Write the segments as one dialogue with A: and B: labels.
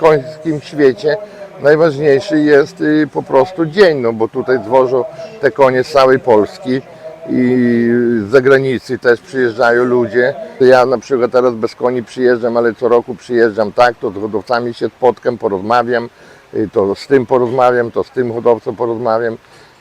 A: końskim świecie najważniejszy jest y, po prostu dzień, no bo tutaj zwożą te konie z całej Polski i z zagranicy też przyjeżdżają ludzie. Ja na przykład teraz bez koni przyjeżdżam, ale co roku przyjeżdżam tak, to z hodowcami się spotkam, porozmawiam, y, to z tym porozmawiam, to z tym hodowcą porozmawiam.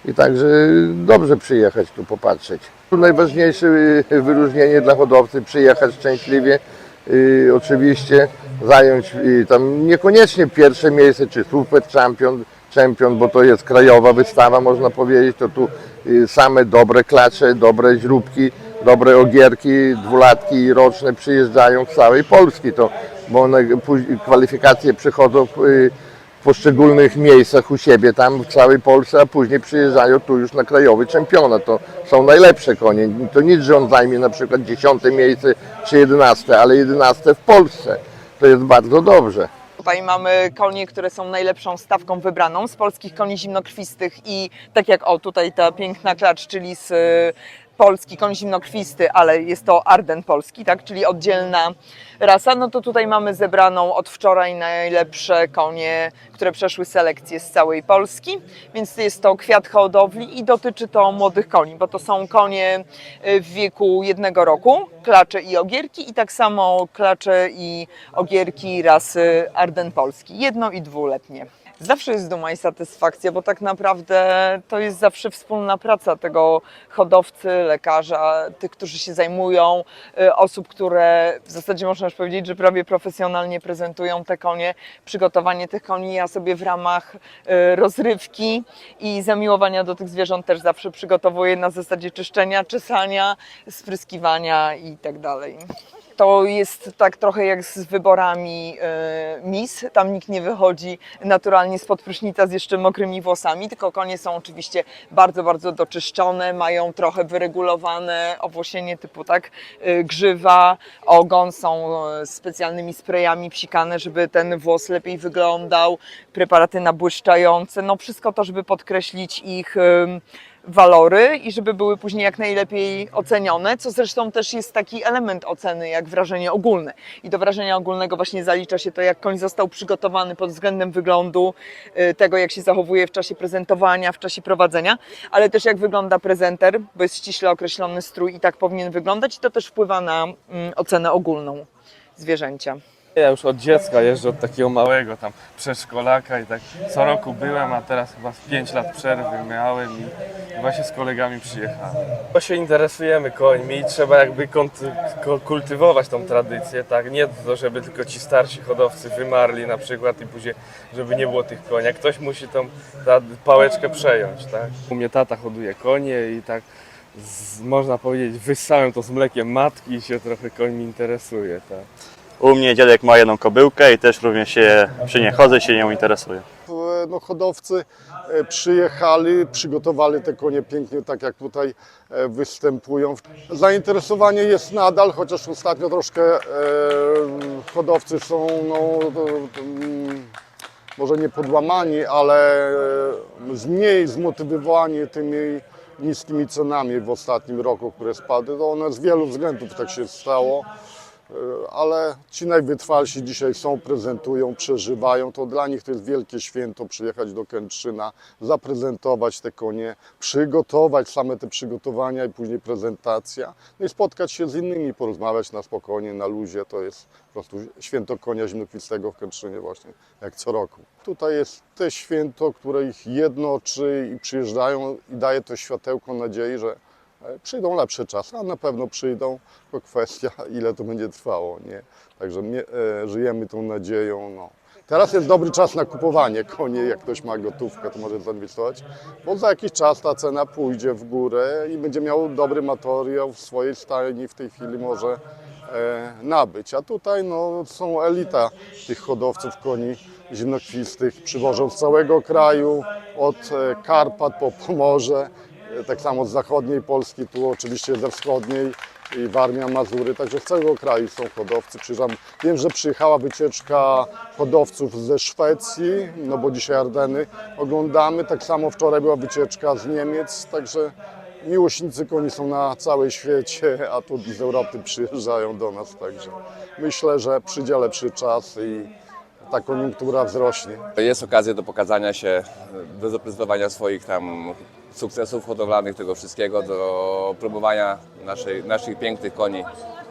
A: I także dobrze przyjechać tu popatrzeć. Tu najważniejsze y, wyróżnienie dla hodowcy, przyjechać szczęśliwie, y, oczywiście zająć y, tam niekoniecznie pierwsze miejsce, czy super champion, champion, bo to jest krajowa wystawa, można powiedzieć, to tu y, same dobre klacze, dobre źróbki, dobre ogierki, dwulatki roczne przyjeżdżają z całej Polski, to, bo one kwalifikacje przychodzą y, poszczególnych miejscach u siebie tam w całej Polsce, a później przyjeżdżają tu już na krajowy czempionat. To są najlepsze konie. To nic, że on zajmie na przykład 10 miejsce czy 11, ale 11 w Polsce. To jest bardzo dobrze.
B: Tutaj mamy konie, które są najlepszą stawką wybraną z polskich koni zimnokrwistych i tak jak o tutaj ta piękna klacz, czyli z polski koń zimnokrwisty, ale jest to Arden polski, tak, czyli oddzielna rasa, no to tutaj mamy zebraną od wczoraj najlepsze konie, które przeszły selekcję z całej Polski, więc jest to kwiat hodowli i dotyczy to młodych koni, bo to są konie y, w wieku jednego roku, klacze i ogierki i tak samo klacze i ogierki rasy Arden polski, jedno i dwuletnie. Zawsze jest duma i satysfakcja, bo tak naprawdę to jest zawsze wspólna praca tego hodowcy, lekarza, tych, którzy się zajmują, y, osób, które w zasadzie można już powiedzieć, że prawie profesjonalnie prezentują te konie, przygotowanie tych koni. Ja sobie w ramach y, rozrywki i zamiłowania do tych zwierząt też zawsze przygotowuję na zasadzie czyszczenia, czesania, spryskiwania i tak dalej. To jest tak trochę jak z wyborami y, mis. Tam nikt nie wychodzi naturalnie spod prysznica z jeszcze mokrymi włosami, tylko konie są oczywiście bardzo, bardzo doczyszczone, mają trochę wyregulowane owłosienie typu tak y, grzywa, ogon są y, specjalnymi sprayami psikane, żeby ten włos lepiej wyglądał, preparaty nabłyszczające, no wszystko to, żeby podkreślić ich walory i żeby były później jak najlepiej ocenione, co zresztą też jest taki element oceny jak wrażenie ogólne. I do wrażenia ogólnego właśnie zalicza się to, jak koń został przygotowany pod względem wyglądu, y, tego jak się zachowuje w czasie prezentowania, w czasie prowadzenia, ale też jak wygląda prezenter, bo jest ściśle określony strój i tak powinien wyglądać i to też wpływa na mm, ocenę ogólną zwierzęcia.
C: Ja już od dziecka jeżdżę od takiego małego tam przedszkolaka i tak co roku byłem, a teraz chyba z 5 lat przerwy miałem i właśnie z kolegami przyjechałem. Bo się interesujemy końmi i trzeba jakby kultywować tą tradycję, tak? Nie to, żeby tylko ci starsi hodowcy wymarli na przykład i później, żeby nie było tych koni. Jak Ktoś musi tą pałeczkę przejąć, tak? U mnie tata hoduje konie i tak z, można powiedzieć wyssałem to z mlekiem matki i się trochę końmi interesuje, tak?
D: U mnie dziadek ma jedną kobyłkę i też również się przy niej chodzę się nią interesuję.
E: No, hodowcy e, przyjechali, przygotowali te konie pięknie, tak jak tutaj e, występują. Zainteresowanie jest nadal, chociaż ostatnio troszkę e, hodowcy są no, mm, może nie podłamani, ale mniej zmotywowani tymi niskimi cenami w ostatnim roku, które spadły. To one z wielu względów tak się stało ale ci najwytrwalsi dzisiaj są, prezentują, przeżywają. To dla nich to jest wielkie święto przyjechać do Kętrzyna, zaprezentować te konie, przygotować same te przygotowania i później prezentacja. No i spotkać się z innymi, porozmawiać na spokojnie, na luzie. To jest po prostu święto konia zimnokwistego w Kętrzynie właśnie, jak co roku. Tutaj jest te święto, które ich jednoczy i przyjeżdżają i daje to światełko nadziei, że E, Przyjdą lepsze czasy, a na pewno przyjdą, tylko kwestia ile to będzie trwało, nie? Także nie, e, żyjemy tą nadzieją, no. Teraz jest dobry czas na kupowanie koni, jak ktoś ma gotówkę, to może zainwestować, bo za jakiś czas ta cena pójdzie w górę i będzie miał dobry materiał w swojej stajni, w tej chwili może e, nabyć. A tutaj no, są elita tych hodowców koni zimnokwistych, przywożą z całego kraju, od e, Karpat po Pomorze, tak samo z zachodniej Polski, tu oczywiście ze wschodniej i Warmia, Mazury, także z całego kraju są hodowcy. Przyjeżdżam. Wiem, że przyjechała wycieczka hodowców ze Szwecji, no bo dzisiaj Ardeny oglądamy. Tak samo wczoraj była wycieczka z Niemiec, także miłośnicy koni są na całym świecie, a tu z Europy przyjeżdżają do nas, także myślę, że przyjdzie lepszy czas i ta koniunktura wzrośnie.
F: Jest okazja do pokazania się, do zaprezentowania swoich tam sukcesów hodowlanych, tego wszystkiego, do próbowania naszej, naszych pięknych koni.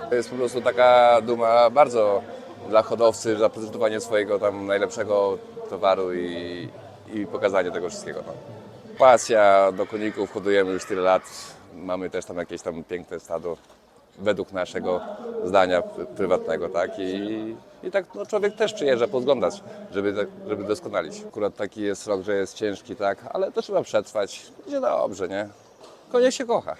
F: To jest po prostu taka duma bardzo dla hodowcy, zaprezentowanie swojego tam najlepszego towaru i, i pokazanie tego wszystkiego. No. Pasja do koników, hodujemy już tyle lat, mamy też tam jakieś tam piękne stado według naszego zdania pr- prywatnego, tak? I, i tak no, człowiek też przyjeżdża pozglądać, żeby, żeby doskonalić. Akurat taki jest rok, że jest ciężki, tak? Ale to trzeba przetrwać. Będzie dobrze, nie? Konie się kocha.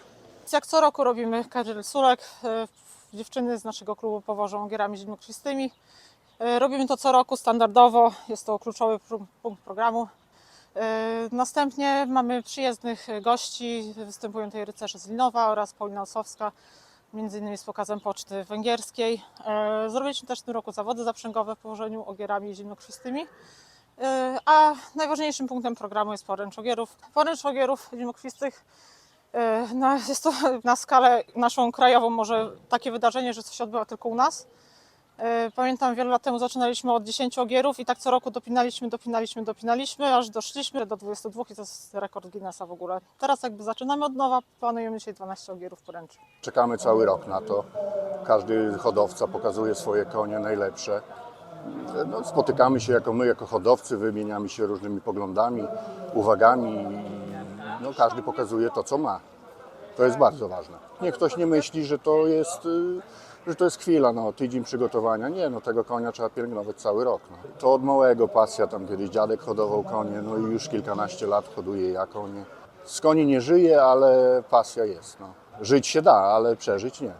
G: Jak co roku robimy Karel Sulek. e, Dziewczyny z naszego klubu powożą ogierami zimnokrwistymi. E, Robimy to co roku standardowo, jest to kluczowy punkt programu. E, Następnie mamy przyjezdnych gości, występują tutaj rycerze z Linowa oraz Paulina Osowska, między innymi z pokazem poczty węgierskiej. E, Zrobiliśmy też w tym roku zawody zaprzęgowe w położeniu ogierami zimnokrwistymi. E, A najważniejszym punktem programu jest poręcz ogierów. Poręcz ogierów zimokrwistych E, jest to na skalę naszą krajową może takie wydarzenie, że to się odbywa tylko u nas. E, Pamiętam wiele lat temu zaczynaliśmy od 10 ogierów i tak co roku dopinaliśmy, dopinaliśmy, dopinaliśmy, aż doszliśmy do 22 i to jest rekord Guinnessa w ogóle. Teraz jakby zaczynamy od nowa, planujemy dzisiaj 12 ogierów poręczy.
H: Czekamy cały rok na to. Każdy hodowca pokazuje swoje konie najlepsze. No, spotykamy się jako my, jako hodowcy, wymieniamy się różnymi poglądami, uwagami. No, każdy pokazuje to, co ma. To jest bardzo ważne. Niech ktoś nie myśli, że to jest, y, że to jest chwila, no, tydzień przygotowania. Nie, no tego konia trzeba pielęgnować cały rok. No. To od małego pasja, tam kiedyś dziadek hodował konie, no i już kilkanaście lat hoduję ja konie. Z koni nie żyję, ale pasja jest. No. Żyć się da, ale przeżyć nie.